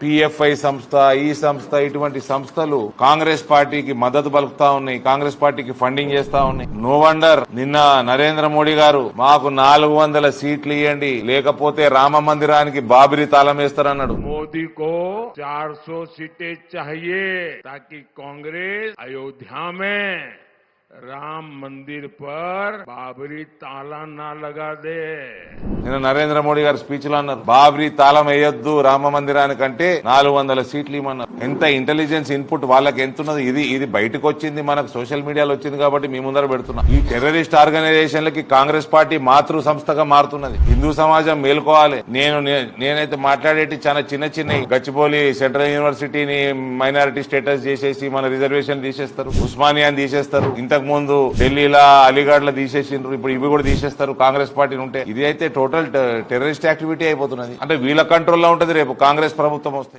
PFI సంస్థ ఈ సంస్థ ఇటువంటి సంస్థలు కాంగ్రెస్ పార్టీకి మద్దతు పలుకుతా ఉన్నాయి కాంగ్రెస్ పార్టీకి ఫండింగ్ చేస్తా ఉన్నాయి. నో వండర్ నిన్న నరేంద్ర మోడీ గారు మాకు నాలుగు వందల సీట్లు ఇవ్వండి లేకపోతే రామ మందిరానికి బాబిరి తాళం వేస్తారన్నాడు. మోదీ కో చార్ సో సీటే చాయే తాకి కాంగ్రెస్ అయోధ్యామే రామ్ మందిర్ పర్ బాబరీ తాళా నా లగా దే నిన్న నరేంద్ర మోడీ గారు స్పీచ్లో అన్నారు బాబరీ తాళం వేయొద్దు రామ మందిరానికంటే నాలుగు వందల సీట్లు ఇమ్మన్నారు. ఎంత ఇంటెలిజెన్స్ ఇన్పుట్ వాళ్ళకి ఎంత ఉన్నది ఇది ఇది బయటకు వచ్చింది మనకు సోషల్ మీడియాలో వచ్చింది కాబట్టి మీ ముందర పెడుతున్నాం. ఈ టెర్రరిస్ట్ ఆర్గనైజేషన్లకి కాంగ్రెస్ పార్టీ మాతృ సంస్థగా మారుతున్నది. హిందూ సమాజం మేల్కోవాలి. నేను నేనైతే మాట్లాడేటి చాలా చిన్న చిన్న గచ్చిపోలి సెంట్రల్ యూనివర్సిటీని మైనారిటీ స్టేటస్ చేసేసి మన రిజర్వేషన్ తీసేస్తారు. ఉస్మానియాని తీసేస్తారు. ఇంత ముందు ఢిల్లీలా అలీగఢ్లో తీసేసిండ్రు ఇప్పుడు ఇవి కూడా తీసేస్తారు కాంగ్రెస్ పార్టీని ఉంటే. ఇది అయితే టోటల్ టెర్రరిస్ట్ యాక్టివిటీ అయిపోతున్నది. అంటే వీళ్ళ కంట్రోల్లో ఉంటది రేపు కాంగ్రెస్ ప్రభుత్వం వస్తే.